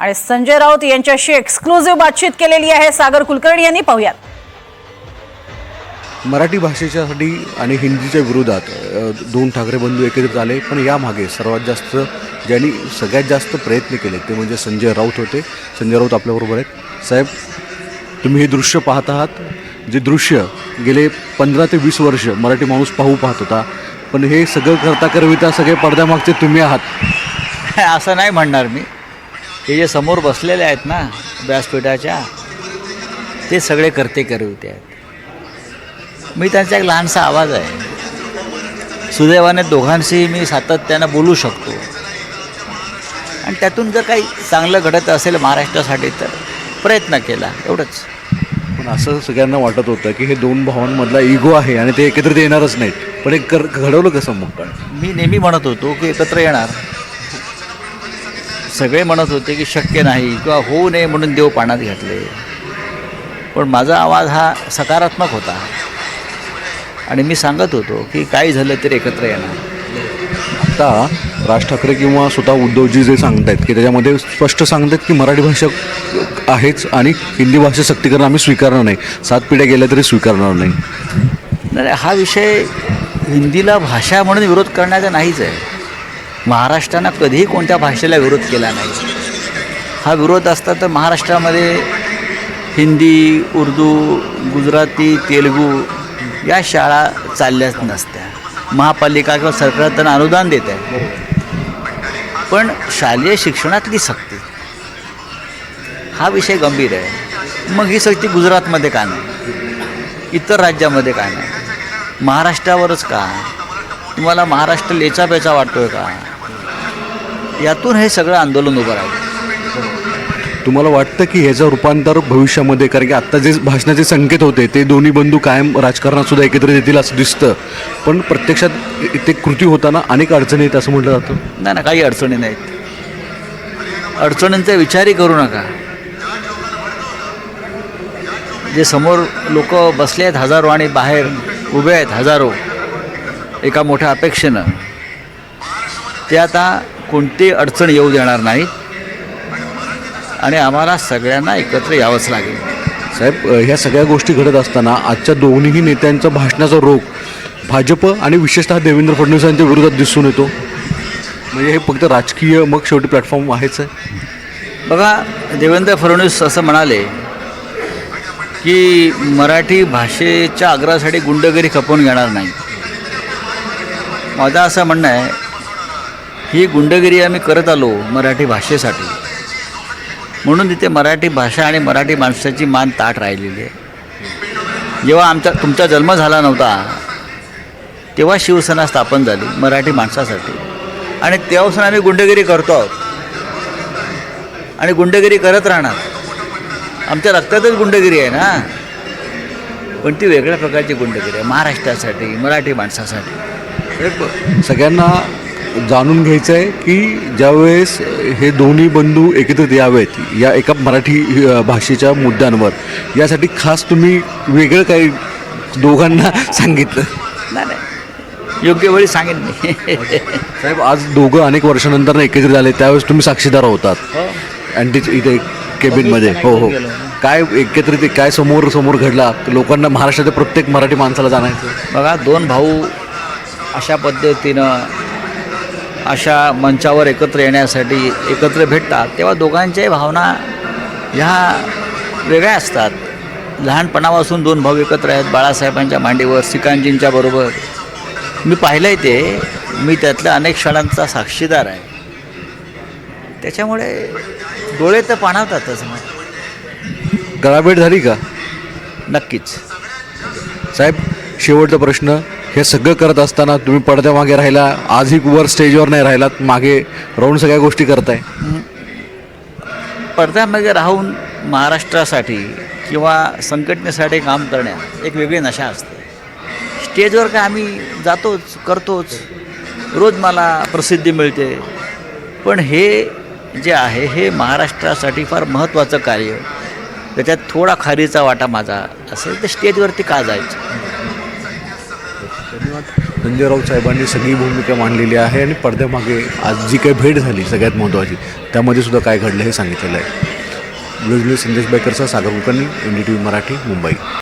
आणि संजय राऊत यांच्याशी एक्सक्लुझिव्ह बातचीत केलेली आहे. सागर कुलकर्णी यांनी पाहूयात. मराठी भाषेच्यासाठी आणि हिंदीच्या विरोधात दोन ठाकरे बंधू एकत्रित आले पण यामागे सर्वात जास्त ज्यांनी सगळ्यात जास्त प्रयत्न केले ते म्हणजे संजय राऊत होते. संजय राऊत आपल्याबरोबर आहेत. साहेब तुम्ही हे दृश्य पाहत आहात जे दृश्य गेले पंधरा ते वीस वर्ष मराठी माणूस पाहू पाहत होता पण हे सगळं करता करविता सगळे पडद्यामागचे तुम्ही आहात. असं नाही म्हणणार मी. हे जे समोर बसलेले आहेत ना व्यासपीठाच्या ते सगळे करते करविते आहेत. मी त्यांचा एक लहानसा आवाज आहे. सुदैवाने दोघांशीही मी सातत्यानं बोलू शकतो. आणि त्यातून जर काही चांगलं घडत असेल महाराष्ट्रासाठी तर प्रयत्न केला एवढंच. पण असं सगळ्यांना वाटत होतं की हे दोन भावांमधला इगो आहे आणि ते एकत्रित येणारच नाहीत. पण कर घडवलं कसं मग पण मी नेहमी म्हणत होतो की एकत्र येणार. सगळे म्हणत होते की शक्य नाही किंवा होऊ नये म्हणून देव पाण्यात घातले. पण माझा आवाज हा सकारात्मक होता. आणि मी सांगत होतो की काही झालं तरी एकत्र येणार. आता राज ठाकरे किंवा स्वतः उद्धवजी जे सांगतायत की त्याच्यामध्ये स्पष्ट सांगतायत की मराठी भाषा आहेच आणि हिंदी भाषा सक्तीकरण आम्ही स्वीकारणार नाही. सात पिढ्या गेल्या तरी स्वीकारणार नाही नाही, हा विषय हिंदीला भाषा म्हणून विरोध करण्याचा नाहीच आहे. महाराष्ट्रानं कधीही कोणत्या भाषेला विरोध केला नाही. हा विरोध असता तर महाराष्ट्रामध्ये हिंदी उर्दू गुजराती तेलगू या शाळा चालल्याच नसत्या. महापालिका किंवा सरकार त्यांना अनुदान देत आहे. पण शालेय शिक्षणातली सक्ती हा विषय गंभीर आहे. मग ही सक्ती गुजरातमध्ये का नाही? इतर राज्यामध्ये काय नाही? महाराष्ट्रावरच का? तुम्हाला महाराष्ट्र लेचा पेचा वाटतोय का? यातून हे सगळं आंदोलन उभं राहिलं. तुम्हाला वाटतं की ह्याचं रूपांतर भविष्यामध्ये कारण की आत्ता जे भाषणाचे संकेत होते ते दोन्ही बंधू कायम राजकारणात सुद्धा एकत्रित येतील असं दिसतं. पण प्रत्यक्षात ते कृती होताना अनेक अडचणी आहेत असं म्हटलं जातं. नाही ना काही अडचणी नाहीत. अडचणींचा विचारही करू नका. जे समोर लोक बसले आहेत हजारो आणि बाहेर उभे आहेत हजारो एका मोठ्या अपेक्षेनं ते आता कोणती अडचण येऊ देणार नाहीत. आणि आम्हाला सगळ्यांना एकत्र यावंच लागेल. साहेब ह्या सगळ्या गोष्टी घडत असताना आजच्या दोन्ही नेत्यांचा भाषणाचा रोग भाजप आणि विशेषतः देवेंद्र फडणवीस यांच्या विरोधात दिसून येतो. म्हणजे हे फक्त राजकीय मग शेवटी प्लॅटफॉर्म आहेच आहे. बघा देवेंद्र फडणवीस असं म्हणाले की मराठी भाषेच्या आग्रहासाठी गुंडगिरी खपवून घेणार नाही. माझं असं म्हणणं आहे ही गुंडगिरी आम्ही करत आलो मराठी भाषेसाठी. म्हणून तिथे मराठी भाषा आणि मराठी माणसाची मान ताट राहिलेली आहे. जेव्हा आमचा तुमचा जन्म झाला नव्हता तेव्हा शिवसेना स्थापन झाली मराठी माणसासाठी. आणि तेव्हापासून आम्ही गुंडगिरी करतो आहोत. आणि गुंडगिरी करत राहणार. आमच्या रक्तातच गुंडगिरी आहे ना? पण ती वेगळ्या प्रकारची गुंडगिरी आहे महाराष्ट्रासाठी मराठी माणसासाठी. सगळ्यांना जाणून घ्यायचं आहे की ज्यावेळेस हे दोन्ही बंधू एकत्रित यावेत या एका मराठी भाषेच्या मुद्द्यांवर यासाठी खास तुम्ही वेगळं काही दोघांना सांगितलं. नाही नाही. योग्य वेळी सांगेन मी. साहेब आज दोघं अनेक वर्षानंतर एकत्रित आले त्यावेळेस तुम्ही साक्षीदार होतात. हो. आणि ते इथे केबिनमध्ये हो हो. काय एकत्रित काय समोर समोर घडला? लोकांना महाराष्ट्राच्या प्रत्येक मराठी माणसाला जाणायचं. बघा दोन भाऊ अशा पद्धतीनं अशा मंचावर एकत्र येण्यासाठी एकत्र भेटतात तेव्हा दोघांच्याही भावना ह्या वेगळ्या असतात. लहानपणापासून दोन भाऊ एकत्र आहेत बाळासाहेबांच्या मांडीवर सिकांजींच्या बरोबर. मी पाहिलं आहे ते मी त्यातल्या अनेक क्षणांचा साक्षीदार आहे. त्याच्यामुळे डोळे तर पाणावतातच मग गळाभेट झाली का? नक्कीच. साहेब शेवटचा प्रश्न. हे सगळं करत असताना तुम्ही पडद्यामागे राहिला आजही वर स्टेजवर नाही राहिलात मागे राहून सगळ्या गोष्टी करताय. पडद्यामागे राहून महाराष्ट्रासाठी किंवा संघटनेसाठी काम करण्यात एक वेगळी नशा असते. स्टेजवर काय आम्ही जातोच करतोच रोज मला प्रसिद्धी मिळते. पण हे जे आहे हे महाराष्ट्रासाठी फार महत्त्वाचं कार्य. त्याच्यात थोडा खारीचा वाटा माझा असेल तर स्टेजवरती का जायचं? धनंजयराव साहेबांनी सगळी भूमिका मांडलेली आहे आणि पडद्यामागे आज जी काही भेट झाली सगळ्यात महत्त्वाची त्यामध्ये सुद्धा काय घडलं हे सांगितलेलं आहे. व्हिडिओ संदेश बेकरचा Sagar Kulkarni N D T V Marathi Mumbai.